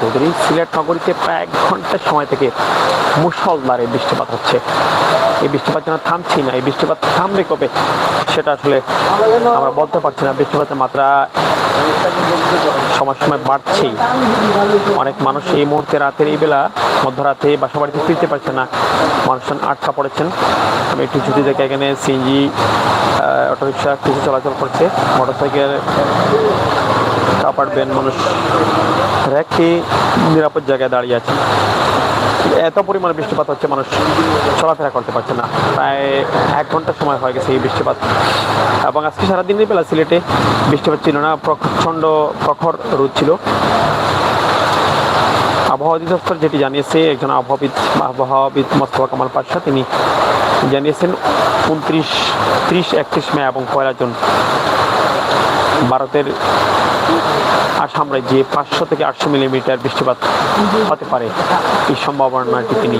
চৌধুরী। সিলেট নগরীতে প্রায় এক ঘণ্টার সময় থেকে মুসলধারে বৃষ্টিপাত হচ্ছে। এই বৃষ্টিপাত যেন থামছি না, এই বৃষ্টিপাত থামবে কবে, সেটা আসলে আমরা বলতে পারছি না। বৃষ্টিপাতের মাত্রা সময় সময় বাড়ছেই। অনেক মানুষ এই মুহূর্তে রাতের এই বেলা মধ্যরাতে বাসা বাড়িতে ফিরতে পারছে না। মানুষজন আটকা পড়েছেন। আমি একটু ছুটি দেখে এখানে সিএনজি অটোরিক্সা কিছু চলাচল করছে। মোটরসাইকেল ভ্যান মানুষ র্যাকটি নিরাপদ জায়গায় দাঁড়িয়ে আছে এত পরিমাণে বৃষ্টিপাত হচ্ছে, মানুষ চলাফেরা করতে পারছে না। প্রায় এক ঘণ্টা সময় হয়ে গেছে এই বৃষ্টিপাত। এবং আজকে সারাদিনই বেলা সিলেটে বৃষ্টিপাত ছিল না প্রচণ্ড প্রখর রোদ ছিল। আবহাওয়া অধিদপ্তর যেটি জানিয়েছে, একজন আবহাওয়াবিদ আবহাওয়াবিদ মোস্তফা কামাল পাশা, তিনি জানিয়েছেন, উনত্রিশ, ত্রিশ, একত্রিশ মে এবং পয়লা জুন ভারতের আসাম রাজ্যে পাঁচশো থেকে আটশো মিলিমিটার বৃষ্টিপাত হতে পারে, এই সম্ভাবনাটি তিনি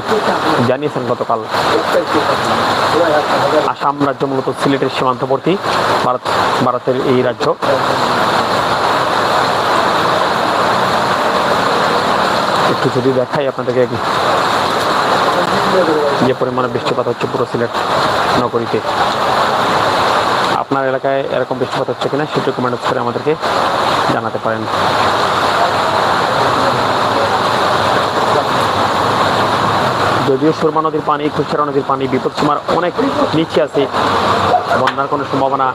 জানিয়েছেন গতকাল। আসাম রাজ্য মূলত সিলেটের সীমান্তবর্তী, ভারত, ভারতের এই রাজ্য। একটু যদি দেখাই আপনাদেরকে যে পরিমাণে বৃষ্টিপাত হচ্ছে পুরো সিলেট নগরীতে। আপনার এলাকায় এরকম বৃষ্টিপাত হচ্ছে কিনা সেটা কমেন্ট করে আমাদেরকে জানাতে পারেন। যদিও সুরমা নদীর পানি, খুচরা নদীর পানি, বিপদ বিপদসীমার অনেক নিচে আছে, বন্যার কোনো সম্ভাবনা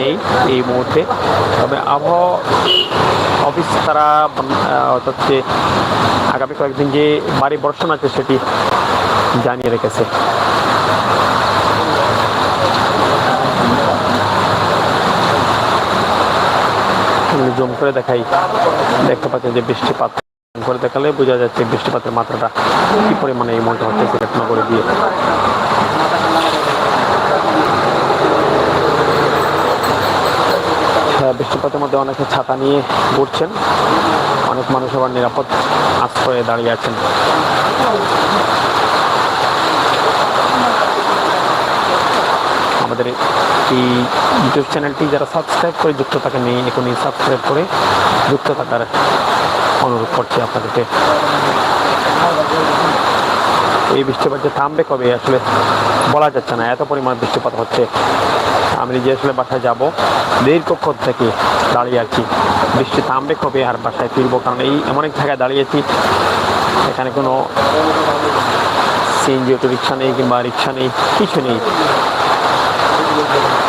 নেই এই মুহূর্তে। তবে আবহাওয়া অফিস তারা অর্থাৎ যে আগামী কয়েকদিন যে বাড়ি বর্ষণ আছে সেটি জানিয়ে রেখেছে। জুম করে দেখাই। দেখতে পাচ্ছেন যে বৃষ্টিপাত করে দেখালে বোঝা যাচ্ছে বৃষ্টিপাতের মাত্রাটা কি পরিমাণে এই মুহূর্তে হচ্ছে সিলেট নগরে দিয়ে হ্যাঁ, বৃষ্টিপাতের মধ্যে অনেকে ছাতা নিয়ে ঘুরছেন। অনেক মানুষ আবার নিরাপদ আশ্রয়ে দাঁড়িয়ে আছেন। আমাদের এই ইউটিউব চ্যানেলটি যারা সাবস্ক্রাইব করে যুক্ত থাকেন, এই এখনই সাবস্ক্রাইব করে যুক্ত থাকার অনুরোধ করছি আপনাদেরকে। এই বৃষ্টিপাত যে থামবে কবে? আসলে বলা যাচ্ছে না। এত পরিমাণ বৃষ্টিপাত হচ্ছে। আমি নিজে আসলে বাসায় যাব। দীর্ঘক্ষণ থেকে দাঁড়িয়ে আছি। বৃষ্টি থামবে কবে আর বাসায় ফিরবো? কারণ এই এমন এক জায়গায় দাঁড়িয়েছি এখানে কোনো সিএনজি অটো রিক্সা নেই কিংবা রিক্সা নেই, কিছু নেই। করবো